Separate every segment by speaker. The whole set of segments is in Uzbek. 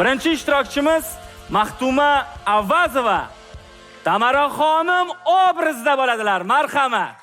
Speaker 1: birinchi ishtirokchimiz Maxtuma avazova Tamara xonim obrazida bo'ladilar. Marhamat.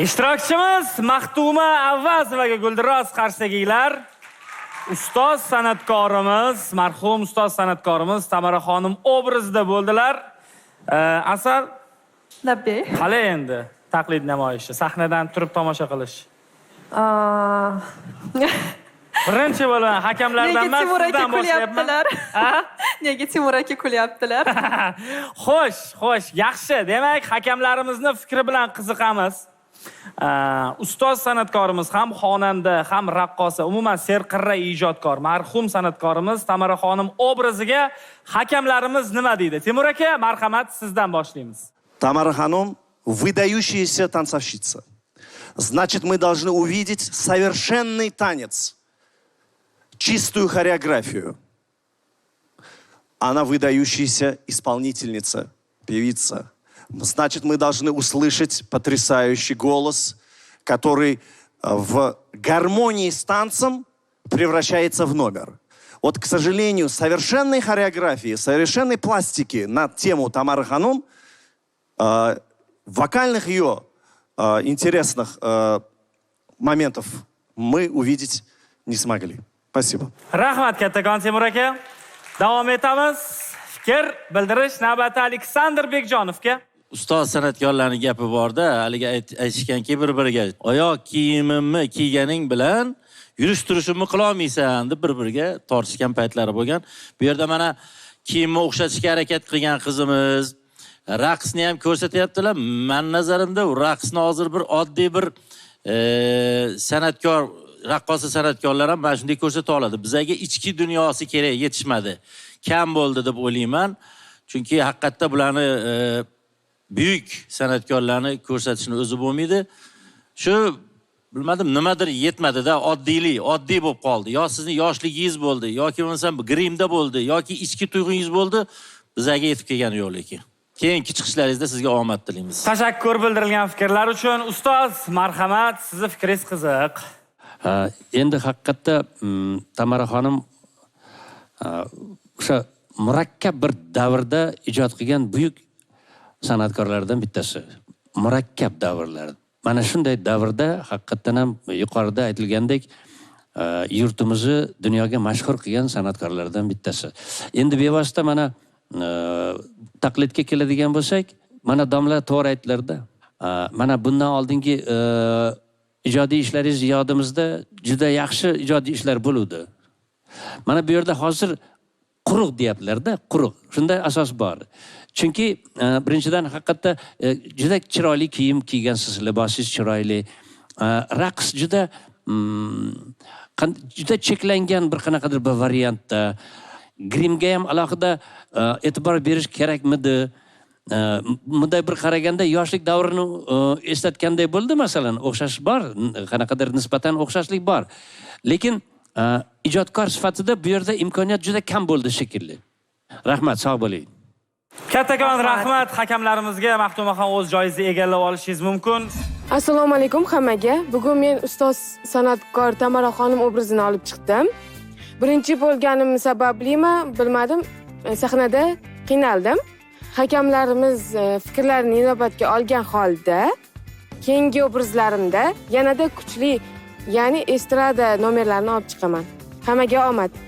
Speaker 1: Ishtirokchimiz Maxtuma Avvazovaga guldiroz qarsakiylar. Ustoz san'atkorimiz, marhum ustoz san'atkorimiz Tamara xonim obrazida bo'ldilar. Ee, Asal
Speaker 2: Labbay.
Speaker 1: qalay endi taqlid namoyishi, sahnadan turib tomosha qilish. Birinchi bo'lgan hakamlardan emas, sizdan boshlayapman.
Speaker 2: Nega Timur aka kulyaptilar?
Speaker 1: Xo'sh, xo'sh, yaxshi. Demak, hakamlarimizni fikri bilan qiziqamiz. Э, ustoz san'atkorimiz ham xonanda, ham raqqosa, umuman serqirra ijodkor, marhum san'atkorimiz Tamara xonim obraziga hakamlarimiz nima deydi? temur aka, marhamat, sizdan boshlaymiz.
Speaker 3: Тамара Ханум – выдающаяся танцовщица. Значит, мы должны увидеть совершенный танец, чистую хореографию. Она выдающаяся исполнительница, певица. Значит, мы должны услышать потрясающий голос, который э, в гармонии с танцем превращается в номер. Вот, к сожалению, совершенной хореографии, совершенной пластики на тему Тамары Ханум – э, вокальных ее э, интересных э, моментов мы увидеть не смогли. Спасибо.
Speaker 1: Kattakon Timur aka. Davom etamiz. Fikr bildirish navbati Aleksandr Bekjonovga.
Speaker 4: Ustoz san'atkorlarning gapi borda haligi ayt- aytishganki bir biriga oyoq kiyimimni kiyganing bilan yurish turishimni qilolmaysan deb bir biriga tortishgan paytlari bo'lgan. Bu yerda mana kiyimni o'xshatishga harakat qilgan qizimiz raqsni ham ko'rsatyaptilar. Mani nazarimda u raqsni hozir bir oddiy bir e, san'atkor raqqosa san'atkorlar ham mana shunday ko'rsata oladi. Bizaga ichki dunyosi kerak yetishmadi. Kam bo'ldi deb o'ylayman. Chunki haqiqatda bularni e, buyuk san'atkorlarni ko'rsatishni o'zi bo'lmaydi. Shu bilmadim nimadir yetmadida oddiylik oddiy bo'lib qoldi. Yo sizni yoshligingiz bo'ldi yoki bo'lmasam grimda bo'ldi yoki ichki tuyg'ungiz bo'ldi bizaga yetib kelgani yo'q lekin keyingi chiqishlaringizda sizga omad tilaymiz.
Speaker 1: Tashakkur bildirilgan fikrlar uchun ustoz marhamat sizni fikringiz qiziq.
Speaker 5: Ha, endi haqiqatda mm, tamara xonim o'sha murakkab bir davrda ijod qilgan buyuk san'atkorlardan bittasi. Murakkab davrlar. Mana shunday davrda haqiqatdan ham yuqorida aytilgandek e, yurtimizni dunyoga mashhur qilgan san'atkorlardan bittasi. Endi bevosita mana e, taqlidga keladigan bo'lsak mana domla to'g'ri aytdilarda e, mana bundan oldingi ijodiy ishlaringiz yodimizda juda yaxshi ijodiy ishlar bo'luvdi. Mana bu yerda hozir quruq deyaptilarda quruq. Shunday asos bor. Chunki e, birinchidan haqiqatda e, juda chiroyli kiyim kiygansiz libosingiz chiroyli. E, raqs juda mm, juda cheklangan bir qanaqadir bir variantda. Grimga ham alohida e'tibor berish kerakmidi? E, bunday bir qaraganda yoshlik davrini e, eslatganday bo'ldi masalan. O'xshash bor qanaqadir nisbatan o'xshashlik bor. Lekin ijodkor sifatida bu yerda imkoniyat juda kam bo'ldi shekilli rahmat sog' bo'ling
Speaker 1: Kattakon rahmat hakamlarimizga Maxtumaxon o'z joyingizni egallab olishingiz mumkin.
Speaker 6: assalomu alaykum hammaga bugun men ustoz san'atkor tamara xonim obrazini olib chiqdim birinchi bo'lganim sabablimi bilmadim sahnada qiynaldim hakamlarimiz fikrlarini inobatga olgan holda keyingi obrazlarimda yanada kuchli ya'ni estrada nomerlarini olib chiqaman. Hammaga omad.